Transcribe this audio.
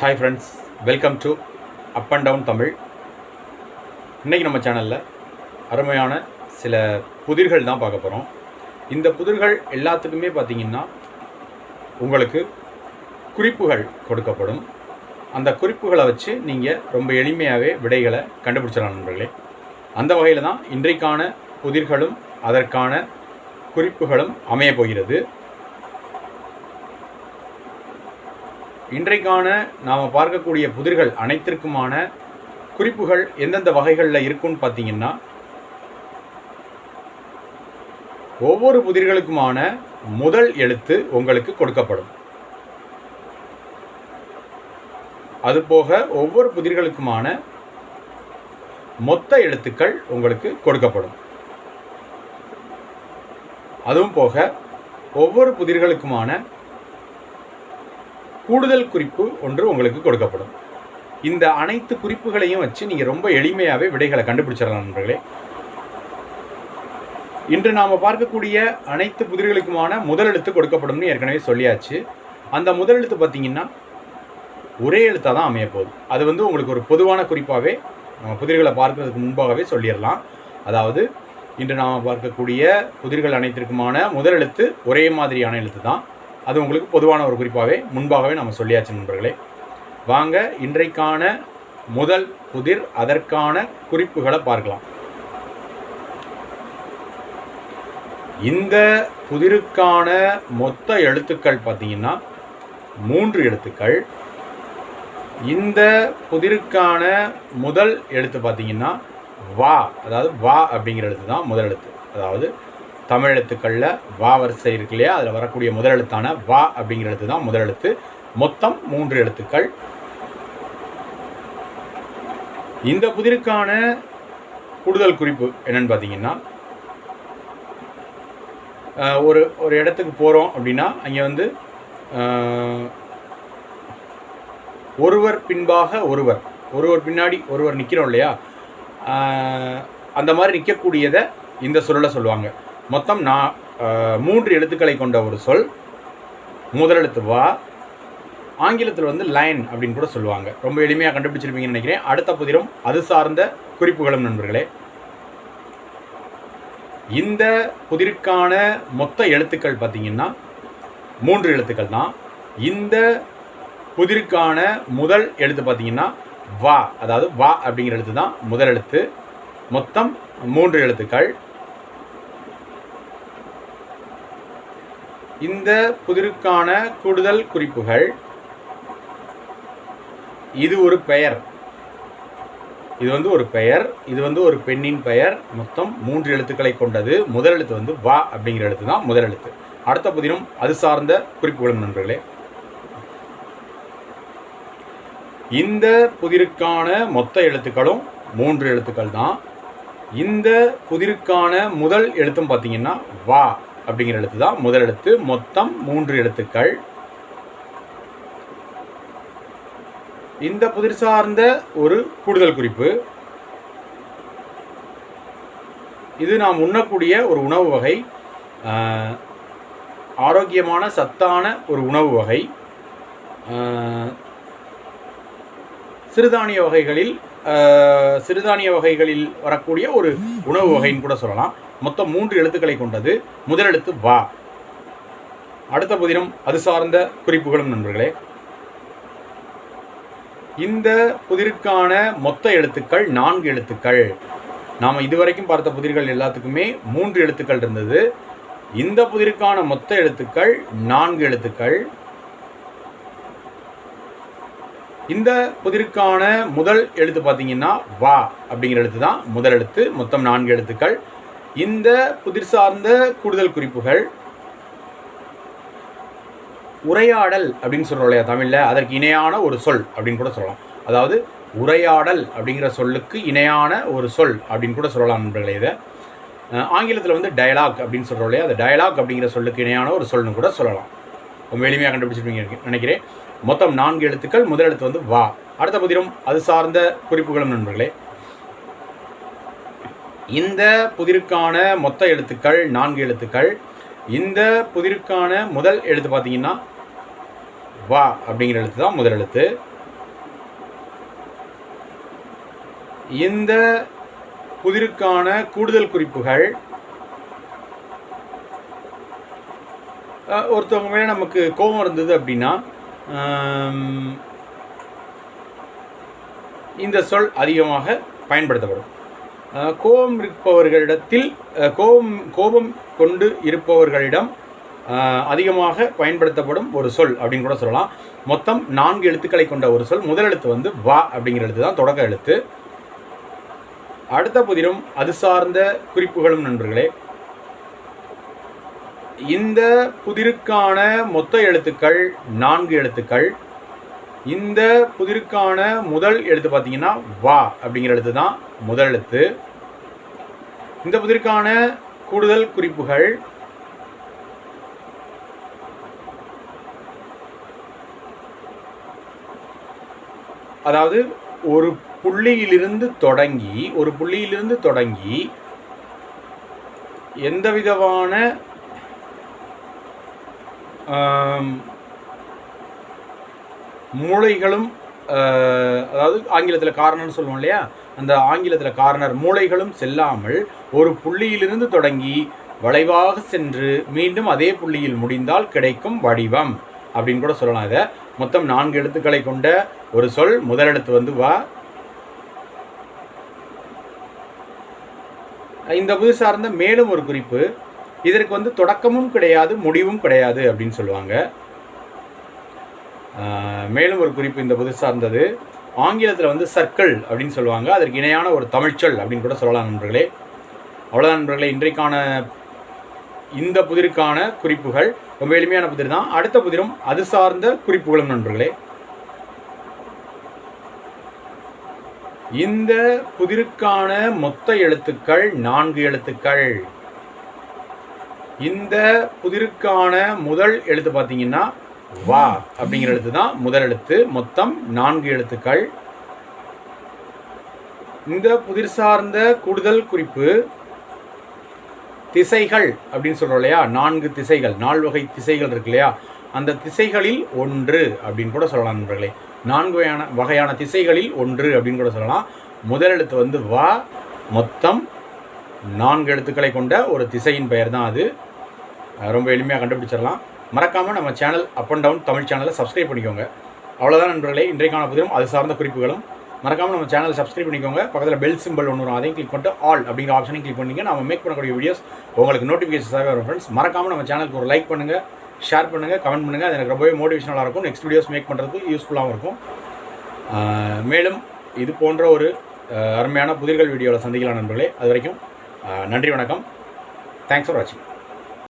Hi friends welcome to up and down Tamil இன்றைக்கி நம்ம சேனலில் அருமையான சில புதிர்கள் தான் பார்க்க போகிறோம் இந்த புதிர்கள் எல்லாத்துக்குமே பார்த்தீங்கன்னா உங்களுக்கு குறிப்புகள் கொடுக்கப்படும். அந்த குறிப்புகளை வச்சு நீங்கள் ரொம்ப எளிமையாகவே விடைகளை கண்டுபிடிச்சிடலாம் நண்பர்களே. அந்த வகையில் தான் இன்றைக்கான புதிர்களும் அதற்கான குறிப்புகளும் அமையப் போகிறது. இன்றைக்கான நாம் பார்க்கக்கூடிய புதிர்கள் அனைத்திற்குமான குறிப்புகள் எந்தெந்த வகைகளில் இருக்குன்னு பார்த்தீங்கன்னா ஒவ்வொரு புதிர்களுக்குமான முதல் எழுத்து உங்களுக்கு கொடுக்கப்படும். அதுபோக ஒவ்வொரு புதிர்களுக்குமான மொத்த எழுத்துக்கள் உங்களுக்கு கொடுக்கப்படும். அதுவும் போக ஒவ்வொரு புதிர்களுக்குமான கூடுதல் குறிப்பு ஒன்று உங்களுக்கு கொடுக்கப்படும். இந்த அனைத்து குறிப்புகளையும் வச்சு நீங்கள் ரொம்ப எளிமையாகவே விடைகளை கண்டுபிடிச்சிடலாம் நண்பர்களே. இன்று நாம் பார்க்கக்கூடிய அனைத்து புதிர்களுக்குமான முதல் எழுத்து கொடுக்கப்படும்னு ஏற்கனவே சொல்லியாச்சு. அந்த முதல் எழுத்து பார்த்தீங்கன்னா ஒரே எழுத்தாக தான் அமைய போகுது. அது வந்து உங்களுக்கு ஒரு பொதுவான குறிப்பாகவே நம்ம புதிர்களை பார்க்கறதுக்கு முன்பாகவே சொல்லிடலாம். அதாவது இன்று நாம் பார்க்கக்கூடிய புதிர்கள் அனைத்திற்குமான முதல் எழுத்து ஒரே மாதிரியான எழுத்து தான் அது உங்களுக்கு பொதுவான ஒரு குறிப்பாகவே முன்பாகவே நம்ம சொல்லியாச்சு நண்பர்களே. வாங்க இன்றைக்கான முதல் புதிர் அதற்கான குறிப்புகளை பார்க்கலாம். இந்த புதிருக்கான மொத்த எழுத்துக்கள் பார்த்தீங்கன்னா மூன்று எழுத்துக்கள். இந்த புதிருக்கான முதல் எழுத்து பார்த்தீங்கன்னா வா அதாவது வா அப்படிங்கிற எழுத்து தான் முதல் எழுத்து. அதாவது தமிழ் எழுத்துக்களில் வா வரிசை இருக்கு இல்லையா? அதில் வரக்கூடிய முதல் எழுத்தான வா அப்படிங்கிற எழுத்து தான் முதல் எழுத்து. மொத்தம் மூன்று எழுத்துக்கள். இந்த புதிருக்கான கூடுதல் குறிப்பு என்னன்னு பார்த்தீங்கன்னா ஒரு ஒரு இடத்துக்கு போகிறோம் அப்படின்னா அங்கே வந்து ஒருவர் பின்பாக ஒருவர் ஒருவர் பின்னாடி ஒருவர் நிற்கிறோம் இல்லையா? அந்த மாதிரி நிற்கக்கூடியதை இந்த சொல்லலை சொல்லுவாங்க. மொத்தம் நான் மூன்று எழுத்துக்களை கொண்ட ஒரு சொல். முதல் எழுத்து வா. ஆங்கிலத்தில் வந்து லைன் அப்படின்னு கூட சொல்லுவாங்க. ரொம்ப எளிமையாக கண்டுபிடிச்சிருப்பீங்கன்னு நினைக்கிறேன். அடுத்த புதிரும் அது சார்ந்த குறிப்புகளும் நண்பர்களே. இந்த புதிருக்கான மொத்த எழுத்துக்கள் பார்த்தீங்கன்னா மூன்று எழுத்துக்கள் தான். இந்த புதிருக்கான முதல் எழுத்து பார்த்தீங்கன்னா வா. அதாவது வா அப்படிங்கிற எழுத்து தான் முதல் எழுத்து. மொத்தம் மூன்று எழுத்துக்கள். இந்த புதிருக்கான கூடுதல் குறிப்புகள். இது ஒரு பெயர். இது வந்து ஒரு பெயர். இது வந்து ஒரு பெண்ணின் பெயர். மொத்தம் மூன்று எழுத்துக்களை கொண்டது. முதல் எழுத்து வந்து வா அப்படிங்கிற எழுத்து தான் முதல் எழுத்து. அடுத்த புதினம் அது சார்ந்த குறிப்புகளும் நண்பர்களே. இந்த புதிருக்கான மொத்த எழுத்துக்களும் மூன்று எழுத்துக்கள் தான். இந்த புதிருக்கான முதல் எழுத்தும் பார்த்தீங்கன்னா வா. அப்படிங்கிற எழுத்து தான் முதல் எழுத்து. மொத்தம் மூன்று எழுத்துக்கள். இந்த புதிர் சார்ந்த ஒரு கூடுதல் குறிப்பு. இது நாம் உண்ணக்கூடிய ஒரு உணவு வகை. ஆரோக்கியமான சத்தான ஒரு உணவு வகை. சிறுதானிய வகைகளில் சிறுதானிய வகைகளில் வரக்கூடிய ஒரு உணவு வகைன்னு கூட சொல்லலாம். மொத்தம் மூன்று எழுத்துக்களை கொண்டது. முதல் எழுத்து வா. அடுத்த புதினம் அது சார்ந்த குறிப்புகளும் நண்பர்களே. இந்த புதிருக்கான மொத்த எழுத்துக்கள் நான்கு எழுத்துக்கள். நாம் இதுவரைக்கும் பார்த்த புதிர்கள் எல்லாத்துக்குமே மூன்று எழுத்துக்கள் இருந்தது. இந்த புதிருக்கான மொத்த எழுத்துக்கள் நான்கு எழுத்துக்கள். இந்த புதிருக்கான முதல் எழுத்து பார்த்தீங்கன்னா வா அப்படிங்கிற எழுத்து தான் முதல் எழுத்து. மொத்தம் நான்கு எழுத்துக்கள். இந்த புதிர் சார்ந்த கூடுதல் குறிப்புகள் உரையாடல் அப்படின்னு சொல்கிறோம் இல்லையா தமிழில்? அதற்கு இணையான ஒரு சொல் அப்படின்னு கூட சொல்லலாம். அதாவது உரையாடல் அப்படிங்கிற சொல்லுக்கு இணையான ஒரு சொல் அப்படின்னு கூட சொல்லலாம் நண்பர்களே இதை. ஆங்கிலத்தில் வந்து டயலாக் அப்படின்னு சொல்கிறோம் இல்லையா? அந்த டயலாக் அப்படிங்கிற சொல்லுக்கு இணையான ஒரு சொல்னு கூட சொல்லலாம். ரொம்ப எளிமையாக கண்டுபிடிச்சிருப்பீங்க நினைக்கிறேன். மொத்தம் நான்கு எழுத்துக்கள். முதல் எழுத்து வந்து வா. அடுத்த புதினம் அது சார்ந்த குறிப்புகளும் நண்பர்களே. இந்த புதிருக்கான மொத்த எழுத்துக்கள் நான்கு எழுத்துக்கள். இந்த புதிருக்கான முதல் எழுத்து பார்த்தீங்கன்னா வா அப்படிங்கிற எழுத்து தான் முதல் எழுத்து. இந்த புதிருக்கான கூடுதல் குறிப்புகள் ஒருத்தவங்க மேலே நமக்கு கோபம் இருந்தது அப்படின்னா இந்த சொல் அதிகமாக பயன்படுத்தப்படும். கோபம் இருப்பவர்களிடத்தில் கோபம் கோபம் கொண்டு இருப்பவர்களிடம் அதிகமாக பயன்படுத்தப்படும் ஒரு சொல் அப்படின்னு கூட சொல்லலாம். மொத்தம் நான்கு எழுத்துக்களை கொண்ட ஒரு சொல். முதல் எழுத்து வந்து வா அப்படிங்கிற எழுத்து தான் தொடக்க எழுத்து. அடுத்த புதிரும் அது சார்ந்த குறிப்புகளும் நண்பர்களே இந்த புதிருக்கான மொத்த எழுத்துக்கள் நான்கு எழுத்துக்கள். இந்த புதிருக்கான முதல் எழுத்து பார்த்தீங்கன்னா வா அப்படிங்கிற எழுத்து தான் முதல் எழுத்து. இந்த புதிருக்கான கூடுதல் குறிப்புகள். அதாவது ஒரு புள்ளியிலிருந்து தொடங்கி ஒரு புள்ளியிலிருந்து தொடங்கி எந்த விதமான மூளைகளும் அதாவது ஆங்கிலத்தில் காரணம்னு சொல்லுவோம் இல்லையா? அந்த ஆங்கிலத்தில் காரணர் மூளைகளும் செல்லாமல் ஒரு புள்ளியிலிருந்து தொடங்கி வளைவாக சென்று மீண்டும் அதே புள்ளியில் முடிந்தால் கிடைக்கும் வடிவம் அப்படின்னு கூட சொல்லலாம் இதை. மொத்தம் நான்கு எழுத்துக்களை கொண்ட ஒரு சொல். முதலெழுத்து வந்து வா. இந்த புது சார்ந்த மேலும் ஒரு குறிப்பு. இதற்கு வந்து தொடக்கமும் கிடையாது முடிவும் கிடையாது அப்படின்னு சொல்லுவாங்க. மேலும் ஒரு குறிப்பு இந்த புது சார்ந்தது. ஆங்கிலத்தில் வந்து சர்க்கிள் அப்படின்னு சொல்லுவாங்க. அதற்கு இணையான ஒரு தமிழ்ச்சொல் அப்படின்னு கூட சொல்லலாம் நண்பர்களே. அவ்வளோதான் நண்பர்களே இன்றைக்கான இந்த புதிருக்கான குறிப்புகள் ரொம்ப எளிமையான புதிர் தான். அடுத்த புதிரும் அது சார்ந்த குறிப்புகளும் நண்பர்களே. இந்த புதிருக்கான மொத்த எழுத்துக்கள் நான்கு எழுத்துக்கள். இந்த புதிருக்கான முதல் எழுத்து பார்த்தீங்கன்னா வா அப்படிங்கிற எழுத்து தான் முதல் எழுத்து. மொத்தம் நான்கு எழுத்துக்கள். இந்த புதிர் சார்ந்த கூடுதல் குறிப்பு திசைகள் அப்படின்னு சொல்கிறோம் இல்லையா? நான்கு திசைகள் நால் வகை திசைகள் இருக்கு இல்லையா? அந்த திசைகளில் ஒன்று அப்படின்னு கூட சொல்லலாம் நண்பர்களே. நான்கு வகையான வகையான திசைகளில் ஒன்று அப்படின்னு கூட சொல்லலாம். முதல் எழுத்து வந்து வா. மொத்தம் நான்கு எழுத்துக்களை கொண்ட ஒரு திசையின் பெயர் தான் அது. ரொம்ப எளிமையாக கண்டுபிடிச்சிடலாம். மறக்காமல் நம்ம channel up and down Tamil சேனலை சப்ஸ்கிரைப் பண்ணிக்கோங்க. அவ்வளோதான் நண்பர்களே இன்றைக்கான புதிரும் அது சார்ந்த குறிப்புகளும். மறக்காமல் நம்ம சேனலை சப்ஸ்கிரைப் பண்ணிக்கோங்க. பக்கத்தில் பெல் சிம்பிள் ஒன்று வரும் அதையும் கிளிக் பண்ணிட்டு ஆல் அப்படிங்கிற ஆப்ஷனையும் கிளிக் பண்ணிங்க. நம்ம மேக் பண்ணக்கூடிய வீடியோஸ் உங்களுக்கு நோட்டிஃபிகேஷன்ஸாக வரும் ஃப்ரெண்ட்ஸ் மறக்காமல் நம்ம சேனலுக்கு ஒரு லைக் பண்ணுங்கள் ஷேர் பண்ணுங்கள் கமெண்ட் பண்ணுங்கள் அது எனக்கு ரொம்பவே மோட்டிவேஷனலாக இருக்கும். நெக்ஸ்ட் வீடியோஸ் மேக் பண்ணுறதுக்கு யூஸ்ஃபுல்லாகவும் இருக்கும். மேலும் இது போன்ற ஒரு அருமையான புதிர்கள் வீடியோவில் சந்திக்கலாம் நண்பர்களே. அது வரைக்கும் நன்றி வணக்கம். தேங்க்ஸ் ஃபார் வாட்சிங்